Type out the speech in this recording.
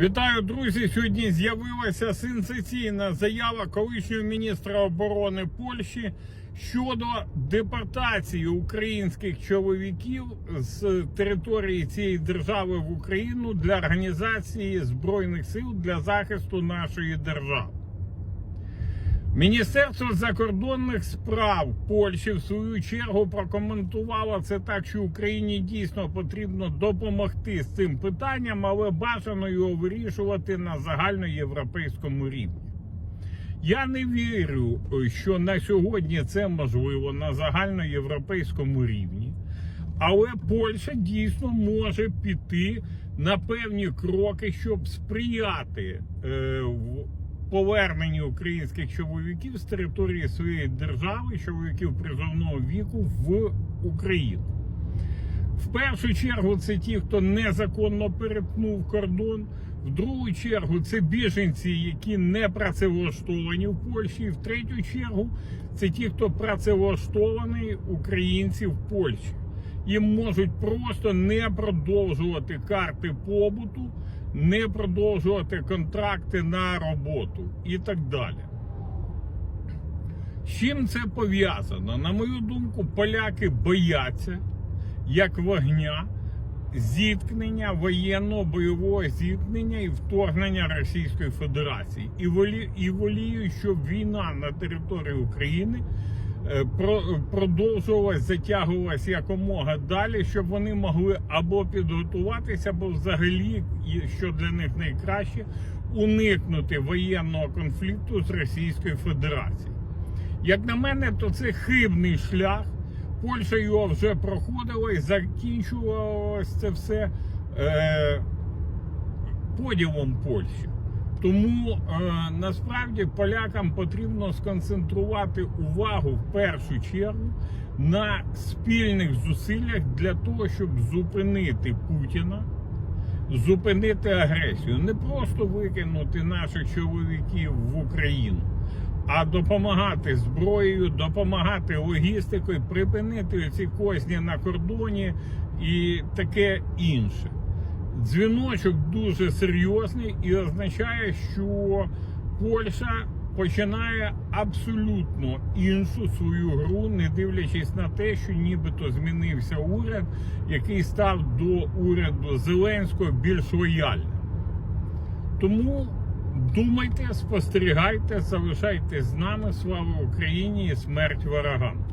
Вітаю, друзі! Сьогодні з'явилася сенсаційна заява колишнього міністра оборони Польщі щодо депортації українських чоловіків з території цієї держави в Україну для організації збройних сил для захисту нашої держави. Міністерство закордонних справ Польщі в свою чергу прокоментувало це так, що Україні дійсно потрібно допомогти з цим питанням, але бажано його вирішувати на загальноєвропейському рівні. Я не вірю, що на сьогодні це можливо на загальноєвропейському рівні, але Польща дійсно може піти на певні кроки, щоб сприяти е, в поверненню українських чоловіків з території своєї держави, чоловіків призовного віку в Україну. В першу чергу це ті, хто незаконно перетнув кордон. В другу чергу це біженці, які не працевлаштовані в Польщі. В третю чергу це ті, хто працевлаштовані українці в Польщі. Їм можуть просто не продовжувати карти побуту, не продовжувати контракти на роботу і так далі. З чим це пов'язано? На мою думку, поляки бояться як вогня зіткнення воєнного бойового зіткнення і вторгнення Російської Федерації і волі і воліють, щоб війна на території України продовжувалась, затягувалась якомога далі, щоб вони могли або підготуватися, або взагалі, що для них найкраще, уникнути воєнного конфлікту з Російською Федерацією. Як на мене, то це хибний шлях. Польща його вже проходила і закінчувалося це все е, поділом Польщі. Тому е, насправді полякам потрібно сконцентрувати увагу в першу чергу на спільних зусиллях для того, щоб зупинити Путіна, зупинити агресію, не просто викинути наших чоловіків в Україну а допомагати зброєю, допомагати логістикою, припинити ці козні на кордоні і таке інше. Дзвіночок дуже серйозний і означає, що Польща починає абсолютно іншу свою гру, не дивлячись на те, що нібито змінився уряд, який став до уряду Зеленського більш лояльним. Тому Думайте, спостерігайте, залишайтесь з нами. Слава Україні і смерть ворогам!